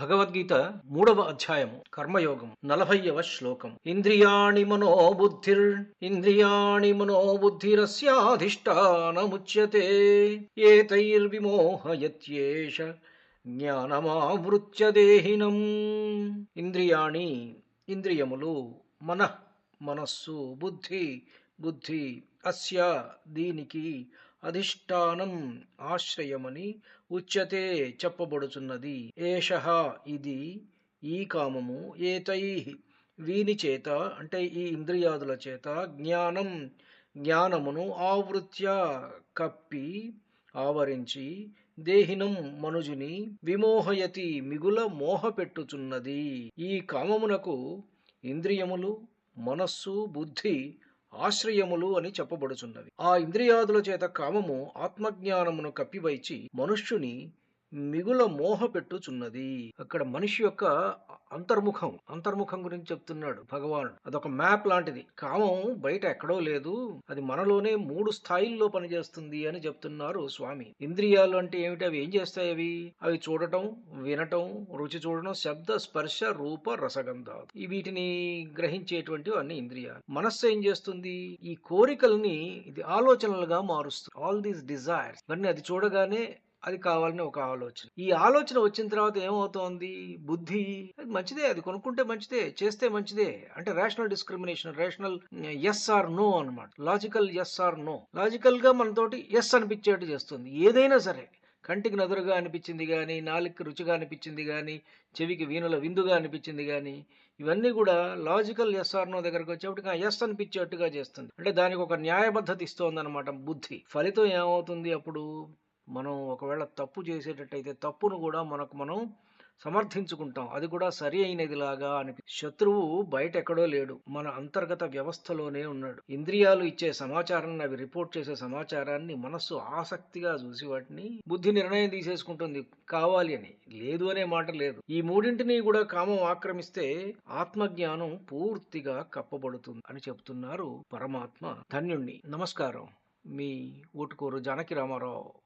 భగవద్గీత మూడవ అధ్యాయము కర్మయోగం నలభైవ శ్లోకం. ఇంద్రియాణి మనోబుద్ధిర్ ఇంద్రియాణి మనోబుద్ధిరస్యాధిష్టానముచ్యతే ఏతైర్విమోహయత్యేష జ్ఞానమావృత్య దేహినం. ఇంద్రియాణి ఇంద్రియములు మన మనస్సు బుద్ధి బుద్ధి అస్య దీనికి అధిష్టానం ఆశ్రయమని ఉచ్యతే చెప్పబడుచున్నది. ఏష ఇది ఈ కామము ఏతై. వీని చేత అంటే ఈ ఇంద్రియాదుల చేత జ్ఞానం జ్ఞానమును ఆవృత్య కప్పి ఆవరించి దేహినం మనుజుని విమోహయతి మిగుల మోహపెట్టుచున్నది ఈ కామమునకు ఇంద్రియములు మనస్సు బుద్ధి ఆశ్రయములు అని చెప్పబడుచున్నవి ఆ ఇంద్రియాదుల చేత కామము ఆత్మజ్ఞానమును కప్పివైచి మనుష్యుని మిగుల మోహ పెట్టుచున్నది అక్కడ మనిషి యొక్క అంతర్ముఖం అంతర్ముఖం గురించి చెప్తున్నాడు భగవానుడు. అదొక మ్యాప్ లాంటిది. కామం బయట ఎక్కడో లేదు. అది మనలోనే మూడు స్థాయిల్లో పనిచేస్తుంది అని చెప్తున్నారు స్వామి. ఇంద్రియాలు అంటే ఏమిటి? అవి ఏం చేస్తాయి అవి? అవి చూడటం వినటం రుచి చూడటం శబ్ద స్పర్శ రూప రసగంధాలు. ఈ వీటిని గ్రహించేటువంటి అన్ని ఇంద్రియాలు. మనస్సు ఏం చేస్తుంది? ఈ కోరికల్ని ఇది ఆలోచనలుగా మారుస్తుంది. ఆల్ దీస్ డిజైర్స్ ఇవన్నీ అది చూడగానే అది కావాలని ఒక ఆలోచన. ఈ ఆలోచన వచ్చిన తర్వాత ఏమవుతోంది? బుద్ధి అది మంచిదే అది కొనుక్కుంటే మంచిదే చేస్తే మంచిదే అంటే rational discrimination rational yes or no అనమాట లాజికల్ ఎస్ ఆర్ నో లాజికల్గా మనతోటి ఎస్ అనిపించేట్టు చేస్తుంది. ఏదైనా సరే కంటికి నదురుగా అనిపించింది కానీ నాలుగుకి రుచిగా అనిపించింది కానీ చెవికి వీణుల విందుగా అనిపించింది కానీ ఇవన్నీ కూడా లాజికల్ ఎస్ఆర్ నో దగ్గరకు వచ్చేప్పటికి ఎస్ అనిపించేట్టుగా చేస్తుంది. అంటే దానికి ఒక న్యాయబద్ధత ఇస్తోంది అనమాట బుద్ధి. ఫలితం ఏమవుతుంది అప్పుడు? మనం ఒకవేళ తప్పు చేసేటట్టయితే తప్పును కూడా మనకు మనం సమర్థించుకుంటాం. అది కూడా సరి అయినదిలాగా అనిపి శత్రువు బయట ఎక్కడో లేడు. మన అంతర్గత వ్యవస్థలోనే ఉన్నాడు. ఇంద్రియాలు ఇచ్చే సమాచారాన్ని అవి రిపోర్ట్ చేసే సమాచారాన్ని మనస్సు ఆసక్తిగా చూసి వాటిని బుద్ధి నిర్ణయం తీసేసుకుంటుంది. కావాలి అని. లేదు అనే మాట లేదు. ఈ మూడింటిని కూడా కామం ఆక్రమిస్తే ఆత్మజ్ఞానం పూర్తిగా కప్పబడుతుంది అని చెప్తున్నారు పరమాత్మ ధన్యుణ్ణి. నమస్కారం. మీ ఊటుకూరు జానకి రామారావు.